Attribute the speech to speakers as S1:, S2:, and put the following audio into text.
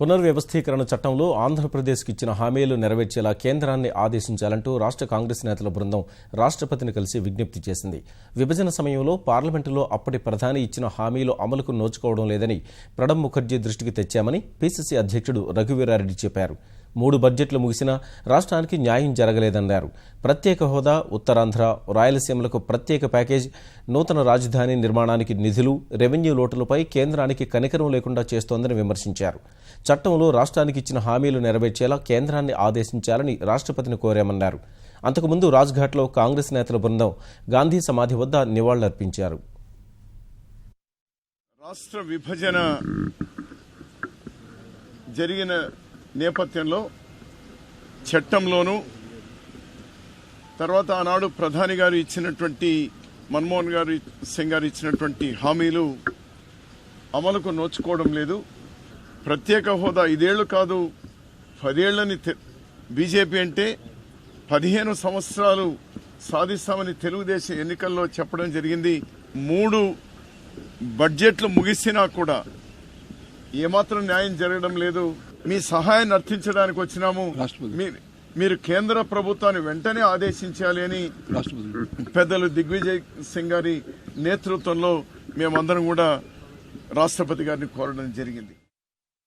S1: పునర్వ్యవస్థీకరణ చట్టంలో ఆంధ్రప్రదేశ్కి ఇచ్చిన హామీలు నెరవేర్చేలా కేంద్రాన్ని ఆదేశించాలంటూ రాష్ట్ర కాంగ్రెస్ నేతల బృందం రాష్ట్రపతిని కలిసి విజ్ఞప్తి చేసింది. విభజన సమయంలో పార్లమెంటులో అప్పటి ప్రధాని ఇచ్చిన హామీలు అమలుకు నోచుకోవడం లేదని ప్రణబ్ ముఖర్జీ దృష్టికి తెచ్చామని పీసీసీ అధ్యక్షుడు రఘువీరారెడ్డి చెప్పారు. మూడు బడ్జెట్లు ముగిసినా రాష్ట్రానికి న్యాయం జరగలేదన్నారు. ప్రత్యేక హోదా ఉత్తరాంధ్ర రాయలసీమలకు ప్రత్యేక ప్యాకేజ్ నూతన రాజధాని నిర్మాణానికి నిధులు రెవెన్యూ లోటులపై కేంద్రానికి కనికరం లేకుండా చేస్తోందని విమర్శించారు. చట్టంలో రాష్ట్రానికి ఇచ్చిన హామీలు నెరవేర్చేలా కేంద్రాన్ని ఆదేశించాలని రాష్ట్రపతిని కోరామన్నారు. అంతకుముందు రాజ్ఘాట్లో కాంగ్రెస్ నేతల బృందం గాంధీ సమాధి వద్ద నివాళులర్పించారు.
S2: రాష్ట్ర విభజన జరిగిన నేపథ్యంలో చట్టంలోనూ తర్వాత ఆనాడు ప్రధాని గారు ఇచ్చినటువంటి మన్మోహన్ గారు సింగ్ గారు ఇచ్చినటువంటి హామీలు అమలుకు నోచుకోవడం లేదు. ప్రత్యేక హోదా ఇదేళ్ళు కాదు పదేళ్ళని తె- బీజేపీ అంటే పదిహేను సంవత్సరాలు సాధిస్తామని తెలుగుదేశం ఎన్నికల్లో చెప్పడం జరిగింది. మూడు బడ్జెట్లు ముగిసినా కూడా ఏమాత్రం న్యాయం జరగడం లేదు. మీ సహాయాన్ని అర్థించడానికి వచ్చినాము. మీరు కేంద్ర ప్రభుత్వాన్ని వెంటనే ఆదేశించాలి అని
S3: రాష్ట్రపతి.
S2: పెద్దలు దిగ్విజయ్ సింగ్ గారి నేతృత్వంలో మేమందరం కూడా రాష్ట్రపతి గారిని కోరడం జరిగింది.